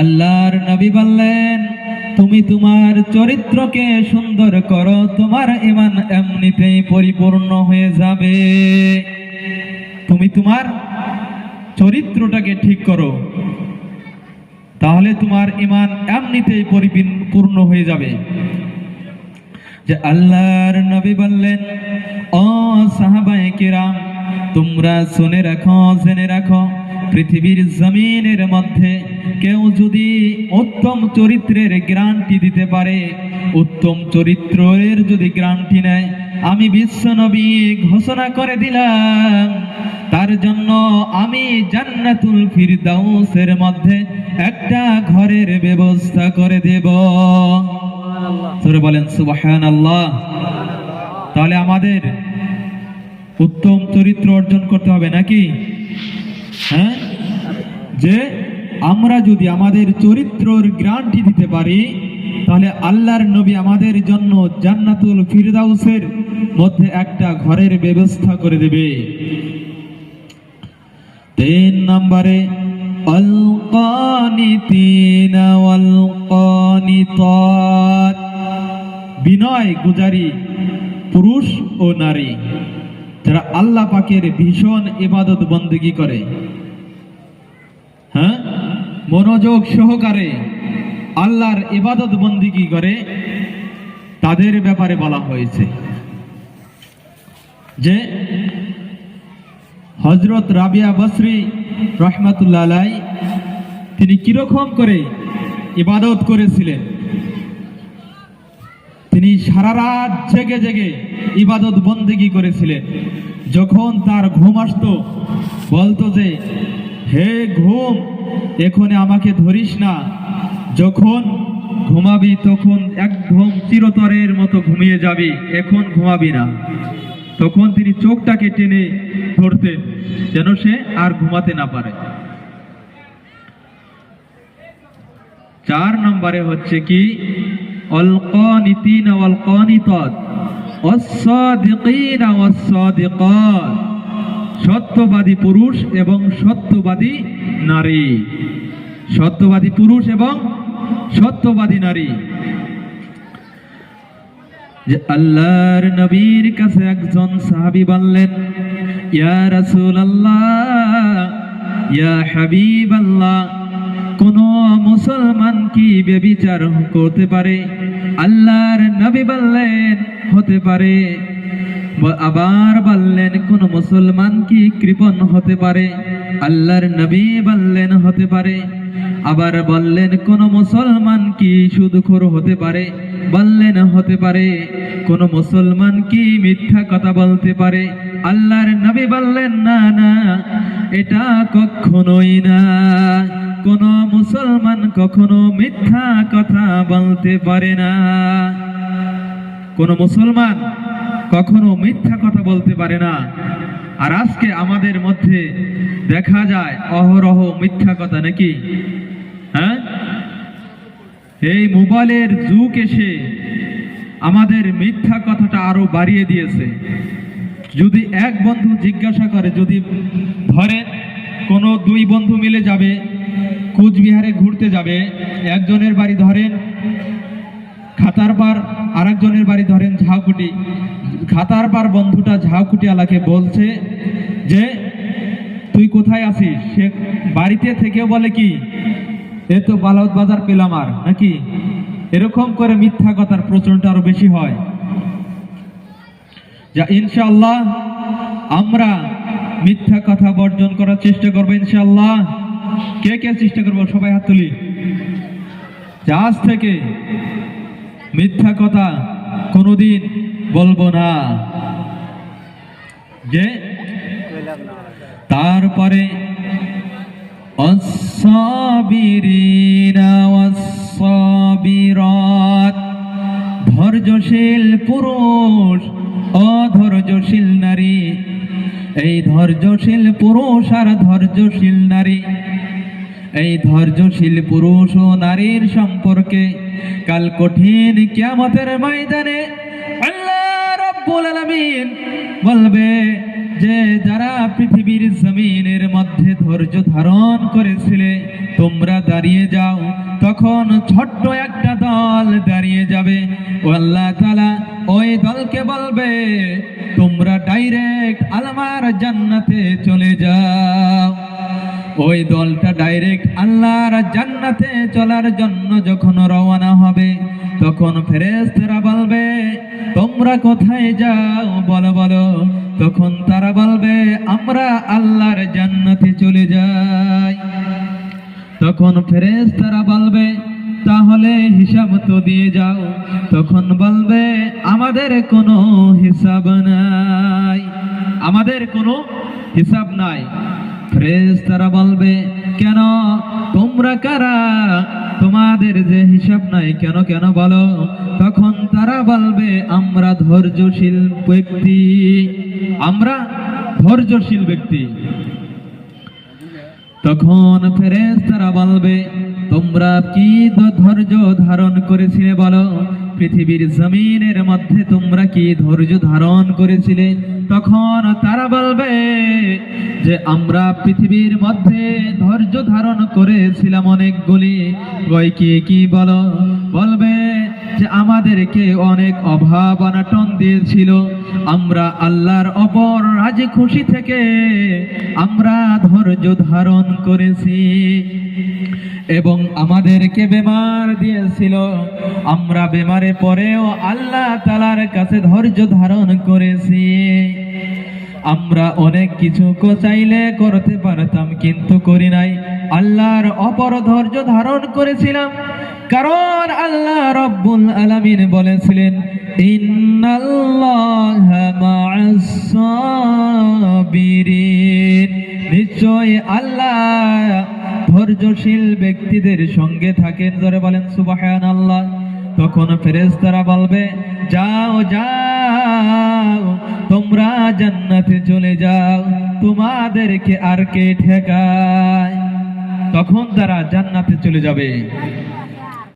আল্লাহর নবী বললেন, তুমি তোমার চরিত্রকে সুন্দর করো, তোমার ইমান এমনিতেই পরিপূর্ণ হয়ে যাবে। তুমি তোমার চরিত্রটাকে ঠিক করো, তাহলে তোমার ইমান এমনিতেই পরিপূর্ণ হয়ে যাবে। যে আল্লাহর নবী বললেন, ও সাহাবায়ে কিরাম, তোমরা শুনে রাখো, জেনে রাখো পৃথিবীর জমিনের মধ্যে কেউ যদি উত্তম চরিত্রের গ্রান্টি দিতে পারে, উত্তম চরিত্রের যদি গ্রান্টি নেয়, আমি বিশ্ব নবী ঘোষণা করে দিলাম, তার জন্য আমি জান্নাতুল ফিরদাউসের মধ্যে একটা ঘরের ব্যবস্থা করে দেব। সরে বলেন সুবাহান আল্লাহ তাহলে আমাদের উত্তম চরিত্র অর্জন করতে হবে নাকি? হ্যাঁ? যে আমরা যদি আমাদের চরিত্রর গ্রান্টি দিতে পারি, তাহলে আল্লাহর নবী আমাদের জন্য জান্নাতুল ফিরদাউসের মধ্যে একটা ঘরের ব্যবস্থা করে দেবে। তিন নম্বরে বিনয় গুজারি, পুরুষ ও নারী। যারা আল্লাহ পাকের ভীষণ ইবাদত বন্দেগি করে হ্যাঁ? মনোযোগ সহকারে আল্লাহর ইবাদত বন্দিগি করে, তাদের ব্যাপারে বলা হয়েছে যে হজরত রাবিয়া বসরি রহমাতুল্লাহ তিনি কীরকম করে ইবাদত করেছিলেন? তিনি সারা রাত জেগে জেগে ইবাদত বন্দেগি করেছিলেন। যখন তার ঘুম আসতো, বলতো যে, হে ঘুম, এখনে আমাকে ধরিস না। যখন ঘুমাবি, তখন একদম চিরতরের মতো ঘুমিয়ে যাবি, এখন ঘুমাবি না। তখন তিনি চোখটাকে টেনে ধরতেন, যেন সে আর ঘুমাতে না পারে। চার নম্বরে হচ্ছে কি অলকানিতিন অলকানিতত অসাদিকিন অসাদিকাত সত্যবাদী পুরুষ এবং সত্যবাদী নারী। সত্যবাদী পুরুষ এবং সত্যবাদী নারী। যে আল্লাহর নবীর কাছে একজন সাহাবী বললেন, ইয়া রাসূলুল্লাহ, ইয়া হাবিবাল্লাহ কোন মুসলমান কি বেবিচার করতে পারে? আল্লাহর নবী বললেন, হতে পারে। আবার বললেন, কোন মুসলমান কি কৃপণ হতে পারে? আল্লাহর নবী বললেন, হতে পারে। আবার বললেন, কোন মুসলমান কি সুদখোর হতে পারে? বললেন, হতে পারে। কোন মুসলমান কি মিথ্যা কথা বলতে পারে? আল্লাহর নবী বললেন, না না, এটা কখনোই না। কোন মুসলমান কখনো মিথ্যা কথা বলতে পারে না। কোন মুসলমান কখনো মিথ্যা কথা বলতে পারে না। আর আজকে আমাদের মধ্যে দেখা যায় অহরহ মিথ্যা কথা নাকি? হ্যাঁ? এই মোবাইলের যুগ এসে আমাদের মিথ্যা কথাটা আরও বাড়িয়ে দিয়েছে। যদি এক বন্ধু জিজ্ঞাসা করে, যদি ধরেন কোনো দুই বন্ধু মিলে যাবে কুচবিহারে ঘুরতে যাবে। একজনের বাড়ি ধরেন খাতার পার আরেকজনের বাড়ি ধরেন ঝাউকুটি। খাতার পার বন্ধুটা ঝাউকুটি আলাকে বলছে যে, তুই কোথায় আছিস? সে বাড়িতে থেকেও বলে কি, এ তো বালাউদ বাজার পেলাম আর, নাকি? এরকম করে মিথ্যা কথার প্রচলনটা আরও বেশি হয়। যা ইনশাল্লাহ আমরা মিথ্যা কথা বর্জন করার চেষ্টা করব ইনশাআল্লাহ। কে কে চেষ্টা করব? সবাই হাত তুলি। আজ থেকে মিথ্যা কথা কোনোদিন বলব না। যে তারপরে ধৈর্যশীল পুরুষ, অধৈর্যশীল নারী, এই ধৈর্যশীল পুরুষ আর ধৈর্যশীল নারী এই ধৈর্যশীল পুরুষ ও নারীর সম্পর্কে কাল কঠিন কিয়ামতের ময়দানে আল্লাহ রাব্বুল আলামিন বলবে যে, যারা পৃথিবীর জমিনের মধ্যে ধৈর্য ধারণ করেছিলে, তোমরা দাঁড়িয়ে যাও। তখন ছোট্ট একটা দল দাঁড়িয়ে যাবে। ও আল্লাহ তালা ওই দলকে বলবে, তোমরা ডাইরেক্ট আলমার জান্নাতে চলে যাও। ওই দলটা ডাইরেক্ট আল্লাহর জান্নাতে চলার জন্য যখন রওনা হবে, তখন ফেরেশতারা বলবে, তোমরা কোথায় যাও? বলো বলো। তখন তারা বলবে, আমরা আল্লাহর জান্নাতে চলে যাই। তখন ফেরেশতারা বলবে, তাহলে হিসাব তো দিয়ে যাও। তখন বলবে, আমাদের কোনো হিসাব নাই। আমাদের কোনো হিসাব নাই। ফেরেশতারা বলবে, কেন? তোমরা কারা? তোমাদের যে হিসাব নাই, কেন কেন বলো? তখন তারা বলবে, আমরা ধৈর্যশীল ব্যক্তি। আমরা ধৈর্যশীল ব্যক্তি। তখন ফেরেশতারা বলবে, তোমরা কি ধৈর্য ধারণ করেছিলে বলো? পৃথিবীর জমিনের মধ্যে তোমরা কি ধৈর্য ধারণ করেছিলে? তখন তারা বলবে যে, আমরা পৃথিবীর মধ্যে ধৈর্য ধারণ করেছিলাম অনেকগুলি। বই কি কি বলো? বলবে যে আমাদেরকে অনেক অভাব অনাটন দিয়েছিল। আমরা আল্লাহর অপর রাজি খুশি থেকে আমরা ধৈর্য ধারণ করেছি। এবং আমাদেরকে বেমার দিয়েছিল। আমরা বেমারে পরেও আল্লাহ তালার কাছে ধৈর্য ধারণ করেছি। আমরা অনেক কিছু চাইলে করতে পারতাম, কিন্তু করি নাই। আল্লাহর অপর ধৈর্য ধারণ করেছিলাম। কারণ আল্লাহ রব্বুল আলামিন বলেছিলেন নিশ্চয় আল্লাহ ধৈর্যশীল ব্যক্তিদের সঙ্গে থাকেন ধরে বলেন সুবাহান আল্লাহ তখন ফেরেশতারা বলবে, যাও যাও, তোমরা জান্নাতে চলে যাও, তোমাদেরকে আর কে ঠেকায়? তখন তারা জান্নাতে চলে যাবে।